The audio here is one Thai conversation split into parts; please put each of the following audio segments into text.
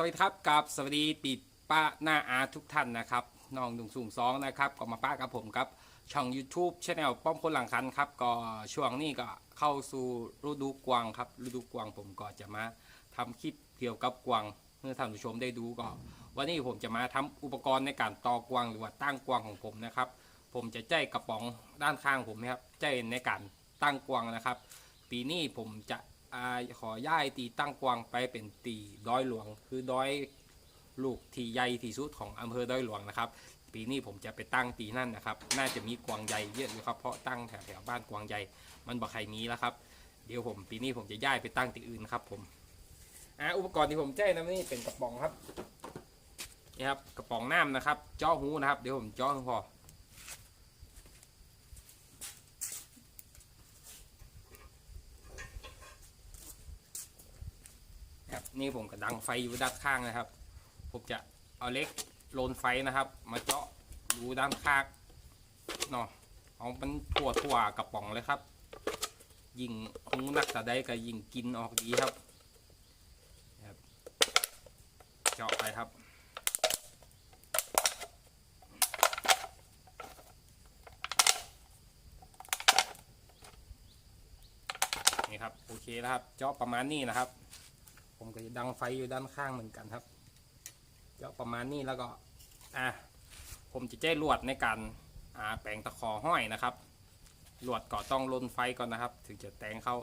สวัสดีครับกับสวัสดีปีป้าหน้าอาทุกท่านนะครับน้องหนุ่งสูงสองนะครับก็มาป้ากับผมครับช่อง YouTube Channel ป้อมคนหลังคันครับก็ช่วงนี้ก็เข้าสู่ฤดูกวางครับฤดูกวางผมก็จะมาทำคลิปเกี่ยวกับกวางเพื่อท่านผู้ชมได้ดูก็วันนี้ผมจะมาทำอุปกรณ์ในการต่อกวางหรือว่าตั้งกวางของผมนะครับ ผมจะใจกระป๋องด้านข้างผมนะครับใจในการตั้งกวางนะครับ ปีนี้ผมจะ อาขอย่ายตีตั้งกวางไปเป็นตีด้อยหลวง คือด้อยลูกที่ใหญ่ที่สุดของอำเภอด้อยหลวงนะครับ ปีนี้ผมจะไปตั้งตีนั่นนะครับ น่าจะมีกวางใหญ่เยอะอยู่ครับเพราะตั้งแถวแถวๆบ้านกวางใหญ่มันบ่ใครมีแล้วครับ เดี๋ยวผมปีนี้ผมจะย้ายไปตั้งตีอื่นครับ ผมอ่าอุปกรณ์ที่ผมใช้นะนี่เป็นกระป๋องครับนี่ครับกระป๋องน้ำนะครับ เจ่อหูนะครับ เดี๋ยวผมเจ่อห้พอ ครับนี่ผมก็ดังไฟอยู่ด้านข้างนะครับ ผมจะเอาเล็กโลนไฟนะครับ มาเจาะรูด้านข้างเนาะเอามันทั่วทั่วกระป๋องเลยครับ ยิงหูนักต่ใดก็ยิงกินออกดีครับครับ เจาะไปครับนี่ครับโอเคแล้วครับ เจาะประมาณนี้นะครับ ผมก็จะดังไฟอยู่ด้านข้างเหมือนกันครับเจาะประมาณนี้แล้วก็อะผมจะใช้ลวดในการอ่าแปลงตะขอห้อยนะครับลวดก็ต้องลนไฟก่อนนะครับ ถึงจะแตงเข้า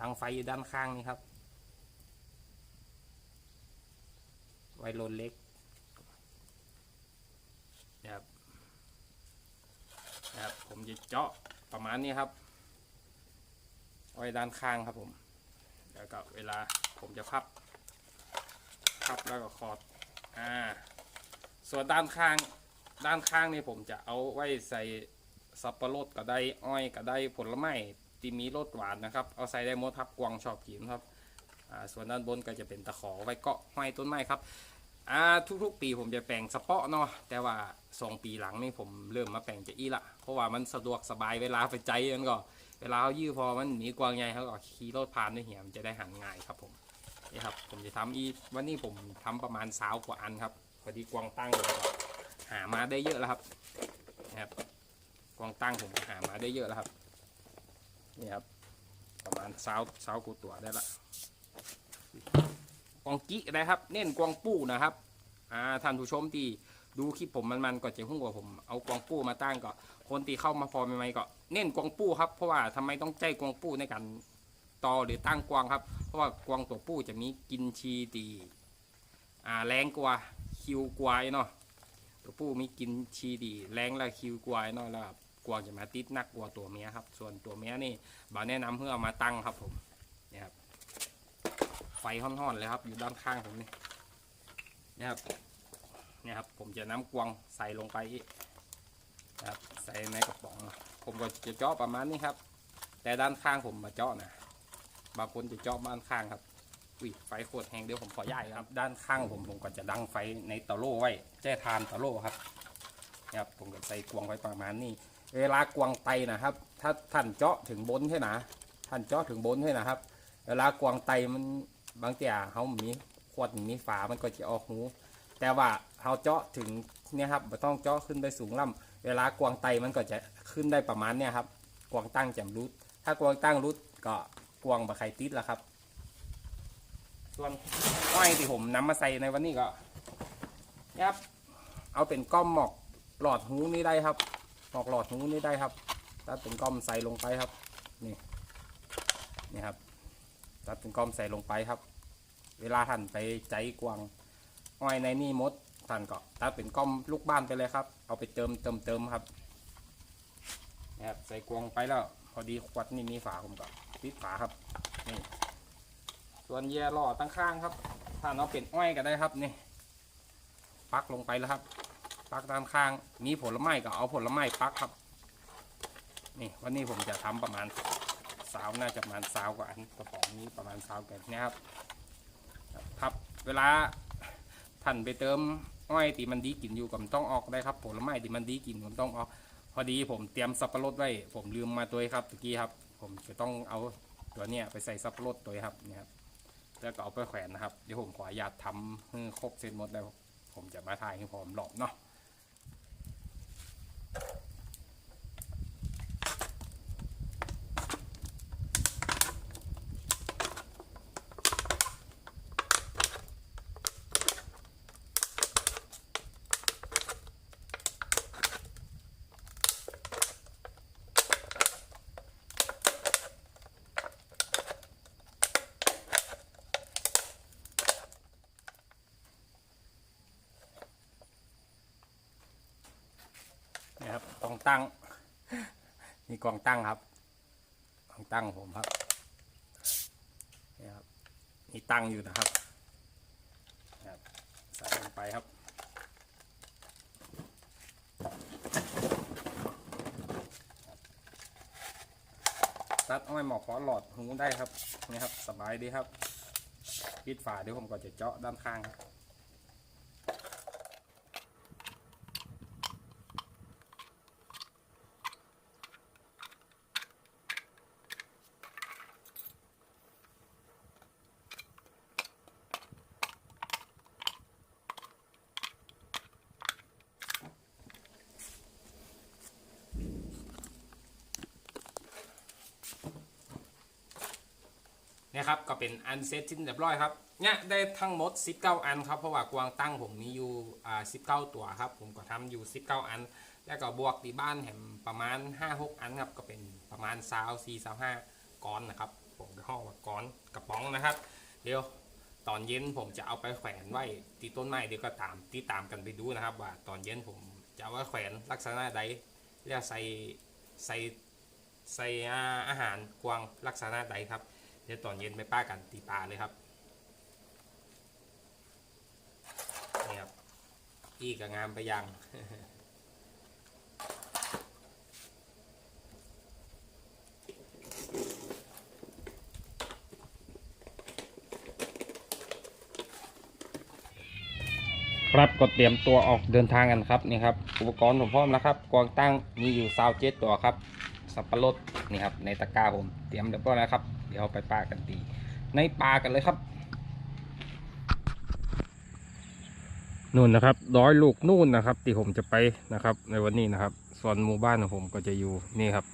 ดังไฟอยู่ด้านข้างนี่ครับ ไว้ลนเล็กนะครับนะครับผมจะเจาะประมาณนี้ครับ ไว้ด้านข้างครับผม แล้วก็เวลาผมจะพับ พับแล้วก็คอดอ่า ส่วนด้านข้าง ด้านข้างนี่ผมจะเอาไว้ใส่สับปะรดก็ได้อ้อยก็ได้ผลไม้ที่มีรสหวานนะครับ เอาใส่ได้หมดครับกวางชอบกินครับอ่าส่วนด้านบนก็จะเป็นตะขอไว้เกาะห้อยต้นไม้ครับอ่าทุกๆปีผมจะแปลงสเปาะเนาะแต่ว่าสองปีหลังนี่ผมเริ่มมาแปลงจะอี้ละเพราะว่ามันสะดวกสบายเวลาไปใจมันก็ เวลาเขายื้อพอมันหนีกวางใหญ่เขาก็ขี่รถผ่านด้วยเหี่ยมนจะได้หันง่ายครับผมนี่ครับผมจะทำอีวันนี้ผมทำประมาณสาวกว่าอันครับพอดีกวางตั้งเลยก็หามาได้เยอะแล้วครับนะครับกวางตั้งผมหามาได้เยอะแล้วครับนี่ครับประมาณสาวสาวกูตัวได้ละกวางกี้นะครับ เน้นกวางปู้นะครับอ่าท่านผู้ชมที่ ดูคลิปผมมันๆก็จะหุ้งกว่าผมเอากวางปู้มาตั้งก็คนที่เข้ามาพอใหม่ๆก็เน้นกวางปู้ครับเพราะว่าทำไมต้องใจกวางปู้ในการต่อหรือตั้งกวางครับ เพราะว่ากวางตัวปู้จะมีกินชีตีอ่าแรงกว่าคิวกวาไอ้เนาะตัวปู้มีกินชีดี แรงและคิวกวาไอ้เนาะแล้วกวางจะมาติดนักกว่าตัวเมียครับ ส่วนตัวเมียนี่บ่าวแนะนำเพื่อเอามาตั้งครับผมนี่ครับไฟห่อนๆเลยครับ อยู่ด้านข้างผมนี่นี่ยครับ เนี่ยครับผมจะน้ำกวางใส่ลงไปอีกครับใส่ในกระป๋อง ผมก็จะเจาะประมาณนี้ครับ แต่ด้านข้างผมมาเจาะนะบางคนจะเจาะด้านข้างครับอุ้ยไฟโคตรแรงเดี๋ยวผมขอย้ายครับ ด้านข้างผมผมก็จะดังไฟในเตาโล่ไว้แจ้ทานเตาโล่ครับนะครับผมก็ใส่กวางไว้ประมาณนี้ เวลากวางไตนะครับ ถ้าท่านเจาะถึงบนใช่นะท่านเจาะถึงบนใช่นะครับ เวลากวางไตมันบางทีเขามีขวดมีฝามันก็จะออกหู แต่ว่าเขาเจาะถึงเนี่ยครับไม่ต้องเจาะขึ้นไปสูงล่ำเวลากวางไตมันก็จะขึ้นได้ประมาณเนี่ยครับ กวางตั้งจำรุดถ้ากวางตั้งรุดก็กวางบะไข่ติดแล้วครับ ส่วนอ้อยที่ผมนำมาใส่ในวันนี้ก็เนี่ยครับ เอาเป็นก้อมหมอกหลอดหูนี่ได้ครับหมอกหลอดหูนี่ได้ครับตัดเป็นก้อมใส่ลงไปครับ นี่นี่ครับตัดเป็นก้อมใส่ลงไปครับ เวลาท่นไปใจกวาง อ้อยในนี่มดท่านก็ตัดเป็นก้อมลูกบ้านไปเลยครับ เอาไปเติมเติมเติมครับนะครับใส่กวงไปแล้ว พอดีขวดนี่มีฝาผมก็ปิดฝาครับนี่ส่วนแย่หล่อตั้งข้างครับ ถ้าเราเป็นอ้อยก็ได้ครับนี่ปักลงไปแล้วครับ ปักด้านข้าง มีผลไม้ก็เอาผลไม้ปักครับ นี่วันนี้ผมจะทำประมาณสาวน่าจะประมาณสาวกว่าอันกระป๋องนี้ประมาณสาวกันนะครับครับเวลา ท่านไปเติมอ้อยตีมันดีกินอยู่กับต้องออกได้ครับผลไม้ที่มันดีกินผมต้องออก พอดีผมเตรียมสับปะรดไว้ผมลืมมาตัวครับตะกี้ครับ ผมจะต้องเอาตัวเนี้ยไปใส่สับปะรดตัวครับเนี่ยครับแล้วก็เอาไปแขวนนะครับเดี๋ยวผมขออนุญาตทำให้ครบเสร็จหมดแล้วผมจะมาถ่ายให้ผมหลอบเนาะ ตั้ง นี่กองตั้งครับ กองตั้งผมครับนี่ครับมีตั้งอยู่นะครับนะครับใส่ลงไปครับตัดอ้อยหมอกขอหลอดหูได้ครับนี่ครับ สบายดีครับ ปิดฝาเดี๋ยวผมก็จะเจาะด้านข้างครับ นี่ยครับ ก็เป็นอันเซตชิ้นเรียบร้อยครับเนี่ยได้ทั้งหมด 19 อันครับ เพราะว่ากวางตั้งผมมีอยู่อ่า19 ตัวครับ ผมก็ทำอยู่ 19 อัน แล้วก็บวกที่บ้านแถมประมาณ 5-6 อันครับ ก็เป็นประมาณ3 4 3 5ก้อนนะครับ ผมก็ห้อว่าก้อนกระป๋องนะครับ เดี๋ยวตอนเย็นผมจะเอาไปแขวนไว้ที่ต้นไม้เดี๋ยวก็ตามที่ตามกันไปดูนะครับ ว่าตอนเย็นผมจะเอาไว้แขวนลักษณะใดแล้วใส่ใส่ใส่อาหารกวางลักษณะใดครับ เดี๋ยวตอนเย็นไปป้ากันตีปลาเลยครับนี่ครับอีกับงามไปยังครับก็เตรียมตัวออกเดินทางกันครับนี่ครับอุปกรณ์ผมพร้อมแล้วครับกวางตั้งมีอยู่ซาวเจ็ดตัวครับ สับปะรดนี่ครับในตะกร้าผมเตรียมเรียบร้อยแล้วครับ เดี๋ยวไปปากันตี ในปลากันเลยครับนู่นนะครับร้อยลูกนู่นนะครับที่ผมจะไปนะครับ ในวันนี้นะครับ ส่วนหมู่บ้านของผมก็จะอยู่นี่ครับ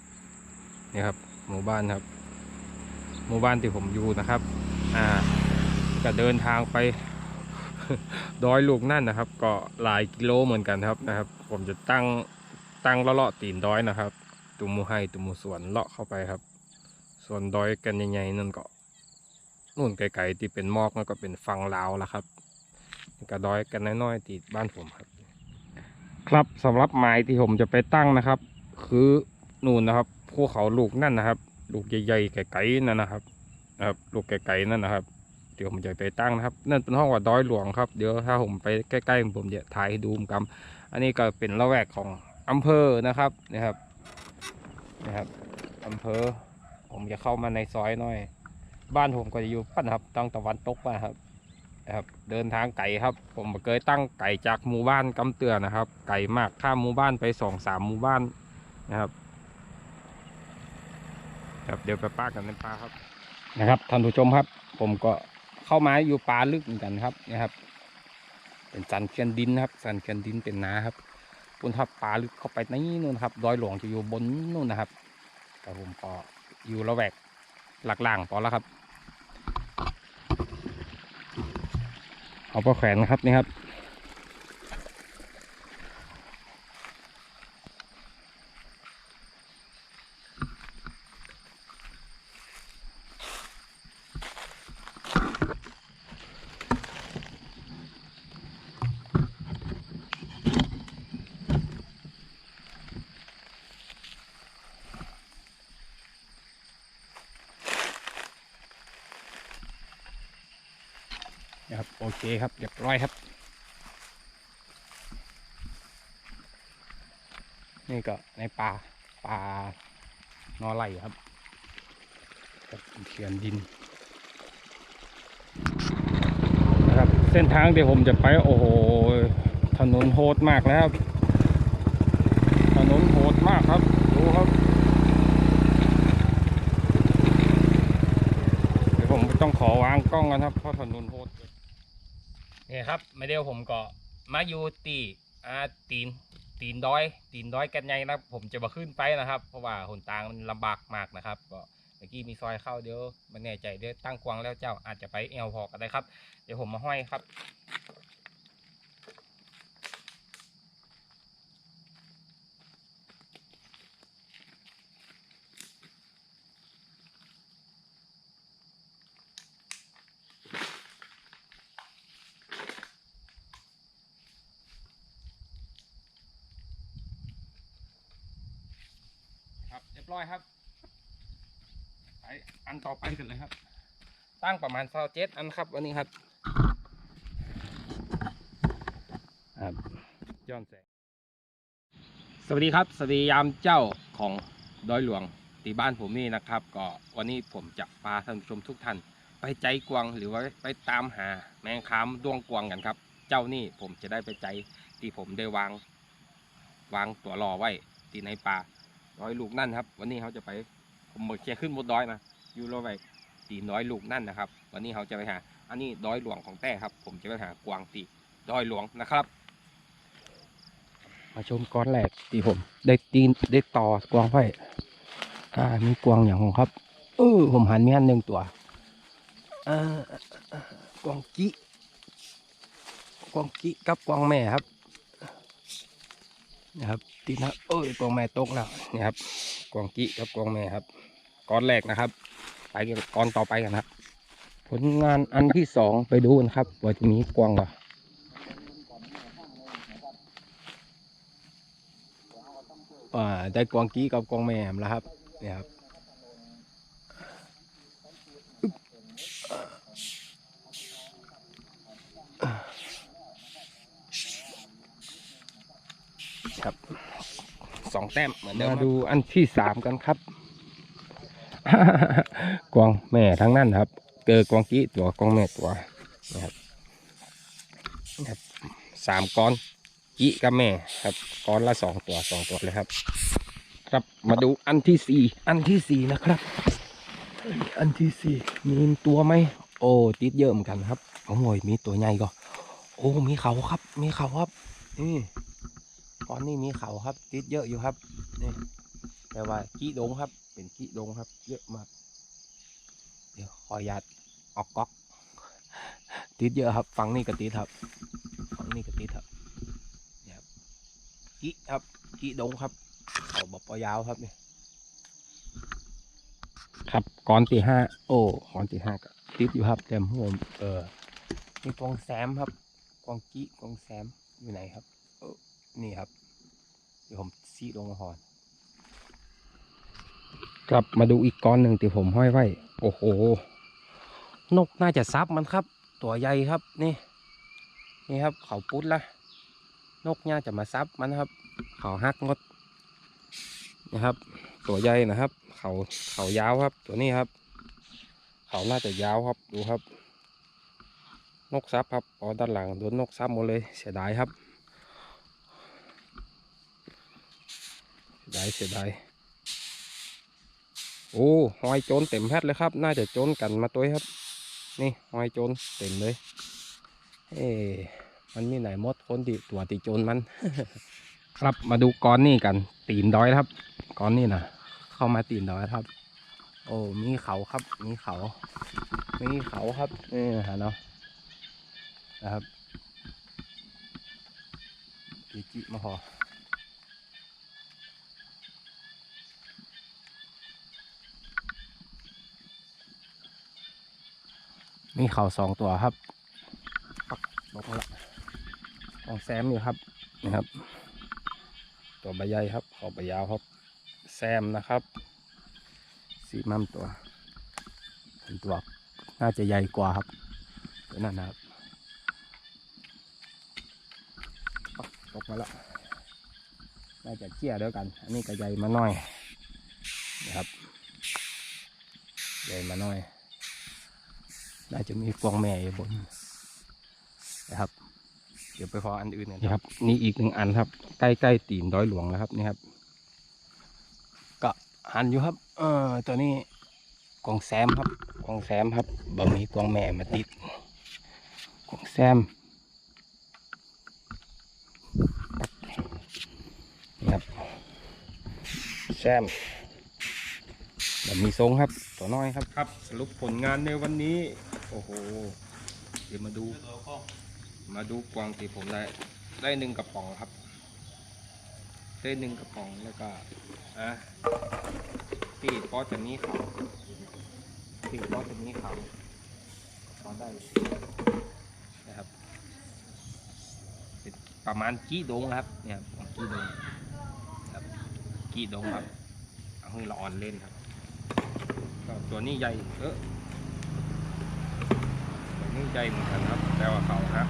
นี่ครับ หมู่บ้านครับ หมู่บ้านที่ผมอยู่นะครับ อ่าก็เดินทางไปดอยลูกนั่นนะครับ ก็หลายกิโลเหมือนกันครับนะครับ ผมจะตั้งตั้งเลาะตีนดอยนะครับ ตุมหมูให้ตุมมูสวนเลาะเข้าไปครับ ส่วนดอยกันใหญ่ๆนั่นก็นู่นไกลๆที่เป็นมอกนั่นก็เป็นฝั่งลาวละครับก็ดอยกันน้อยๆที่บ้านผมครับ ครับสำหรับไม้ที่ผมจะไปตั้งนะครับ คือนู่นนะครับภูเขาลูกนั่นนะครับ ลูกใหญ่ๆไกลๆนั่นนะครับนะครับ ลูกไกลๆนั่นนะครับเดี๋ยวผมจะไปตั้งนะครับ นั่นเป็นห้องว่าดอยหลวงครับ เดี๋ยวถ้าผมไปใกล้ๆผมจะถ่ายให้ดูกำอันนี้ก็เป็นละแวกของอำเภอนะครับนะครับนะครับอำเภอ ผมจะเข้ามาในซอยหน่อย บ้านผมก็จะอยู่ปั้นครับตั้งตะวันตกมาครับนะครับเดินทางไก่ครับ ผมเคยตั้งไก่จากหมู่บ้านกำเตือนนะครับ ไก่มากข้ามหมู่บ้านไปสองสามหมู่บ้านนะครับ ครับเดี๋ยวไปป้ากันในป่าครับนะครับท่านผู้ชมครับ ผมก็เข้ามาอยู่ป่าลึกเหมือนกันครับนะครับ เป็นสันเคียนดินนะครับ สันเคียนดินเป็นนาครับคุณทับป่าลึกเข้าไปนี่นู่นครับดอยหลวงจะอยู่บนนู่นนะครับแต่ผมก็ อยู่ระแวกหลักล่างพอแล้วครับ เอาปแขวนนะครับนี่ครับ นะครับโอเคครับเรียบร้อยครับ นี่ก็ในป่าป่านอไร่ครับเขียนดินนะครับเส้นทางที่ผมจะไปโอ้โหถนนโหดมากแล้วครับถนนโหดมากครับดูครับเดี๋ยวผมต้องขอวางกล้องกันครับเพราะถนนโหด ครับไม่เดียวผมก็มาอยู่ตีอ่าตีนตีนดอย ตีนดอยกันใหญ่นะผมจะมาขึ้นไปนะครับ เพราะว่าหนทางมันลำบากมากนะครับ ก็เมื่อกี้มีซอยเข้าเดี๋ยวมันแน่ใจเดี๋ยวตั้งกวางแล้วเจ้าอาจจะไปเอวพอกันได้ครับ เดี๋ยวผมมาห้อยครับ ครับเรียบร้อยครับไปอันต่อไปกันเลยครับ ตั้งประมาณเท่าเจ็ดอันครับ วันนี้ครับครับย้อนแสงสวัสดีครับ สวัสดียามเจ้าของดอยหลวงตีบ้านผมนี่นะครับ ก็วันนี้ผมจะพาท่านผู้ชมทุกท่าน ไปใจกวางหรือว่าไปตามหาแมงคามดวงกวางกันครับ เจ้านี่ผมจะได้ไปใจที่ผมได้วาง วางตัวรอไว้ที่ในป่า ร้อยลูกนั่นครับ วันนี้เขาจะไปผมเบิกแค่ขึ้นบนดอยนะอยู่รอไปตีน้อยลูกนั่นนะครับ วันนี้เขาจะไปหา อันนี้ดอยหลวงของแต้ครับ ผมจะไปหากวางตีดอยหลวงนะครับ มาชมก้อนแรกที่ผม ได้ตีนได้ต่อกวางไว้อ่ามีกวางอย่างของครับเออผมหันมีอันหนึ่งตัวอ่ากวางจิกวางจิกับกวางแม่ครับนะครับ ตีนะเอ้ยกวางแม่ตกแล้วนี่ครับกวางจิกับกวางแม่ครับก้อนแรกนะครับ ไปกันก้อนต่อไปกันครับ ผลงานอันที่สองไปดูกันครับว่าจะมีกวางเหรออ่าได้กวางกี้กับกวางแม่แล้วครับเนี่ยครับครับ สองแต้มเหมือนเดิมมาดูอันที่สามกันครับกวางแม่ทั้งนั้นครับ เจอกวางกี้ตัวกวางแม่ตัวนะครับครับสามก้อนกี้กับแม่ครับก้อนละสองตัวสองตัวเลยครับ ครับมาดูอันที่สี่อันที่สี่นะครับ อันที่สี่มีตัวไหมโอ้ติดเยอะเหมือนกันครับโอ้ยมีตัวใหญ่ก็โอ้มีเขาครับ มีเขาครับนี่ ก้อนนี้มีเขาครับติดเยอะอยู่ครับนี่แปลว่ากี้ดงครับ เป็นกี้ดงครับ เยอะมาก เดี๋ยวขออนุญาตออกก๊อก ติดเยอะครับฝั่งนี้ก็ติดครับฝั่งนี้ก็ติดครับนี่ครับกี้ครับกี้ดงครับเขาบอกปอยาวครับนี่ครับก้อนที่ห้าโอ้ก้อนที่ห้าก็ติดอยู่ครับเต็มหัวเออมีกองแซมครับกองกี้กองแซมอยู่ไหนครับเออ นี่ครับ เดี๋ยวผมซีลงมาหอนกลับมาดูอีกก้อนหนึ่งที่ผมห้อยไว้ โอ้โห นกน่าจะซับมันครับ ตัวใหญ่ครับนี่ นี่ครับ เขาปุ๊ดละนกน่าจะมาซับมันครับ เขาหักงดนะครับ ตัวใหญ่นะครับ เขาเขายาวครับ ตัวนี้ครับ เขาน่าจะยาวครับดูครับ นกซับครับอ๋อด้านหลังโดนนกซับหมดเลยเสียดายครับ เสียดายเสียดายโอ้หอยโจรเต็มแพทเลยครับ น่าจะโจรกันมาตัวครับ นี่หอยโจรเต็มเลย เอ๊มันมีไหนมดคนที่ตัวติโจรมัน ครับมาดูก้อนนี่กัน ตีนดอยครับก้อนนี่นะเข้ามาตีนดอยครับ โอ้มีเขาครับ มีเขา มีเขาครับนี่ฮะเนาะนะครับจิจิมาพอ มีเขาสองตัวครับปักลงมาละของแซมอยู่ครับนะครับ ตัวใบใหญ่ครับขอบใบยาวครับ แซมนะครับ สีมั่มตัวเป็นตัวน่าจะใหญ่กว่าครับตัวนั้นนะครับอ๊ะตกมาแล้วน่าจะเจี้ยเดียวกัน อันนี้ก็ใหญ่มาหน่อยนะครับ ใหญ่มาหน่อย น่าจะมีฟองแม่อยู่บนนะครับ เดี๋ยวไปพออันอื่นกันนี่ครับ นี่อีกหนึ่งอันครับ ใกล้ๆตีนดอยหลวงแล้วครับนี่ครับ ก็หันอยู่ครับ เออตัวนี้กองแซมครับกวางแซมครับบ่มีกวางแม่มาติดกวางแซมนี่ครับแซมบ่มีทรงครับ ตัวน้อยครับครับ สรุปผลงานในวันนี้โอ้โห เดี๋ยวมาดู มาดูกวางที่ผมได้ ได้หนึ่งกระป๋องครับ ได้หนึ่งกระป๋องแล้วก็อะตีก็จะมีเขาตีก็จะมีเขาก็ได้นะครับเป็นประมาณกี่ดงครับ เนี่ยกี่ดงครับกี่ดงครับเอาให้ละอ่อนเล่นครับ ก็ตัวนี้ใหญ่เออ นี้ใจเหมือนกันครับ แต่ว่าเขาครับ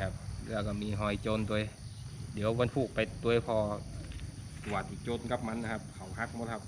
ครับแล้วก็มีหอยโจรตัวเดี๋ยววันพุกไปตัวพอวัดอีกโจนกับมันนะครับ เขาฮักหมดครับ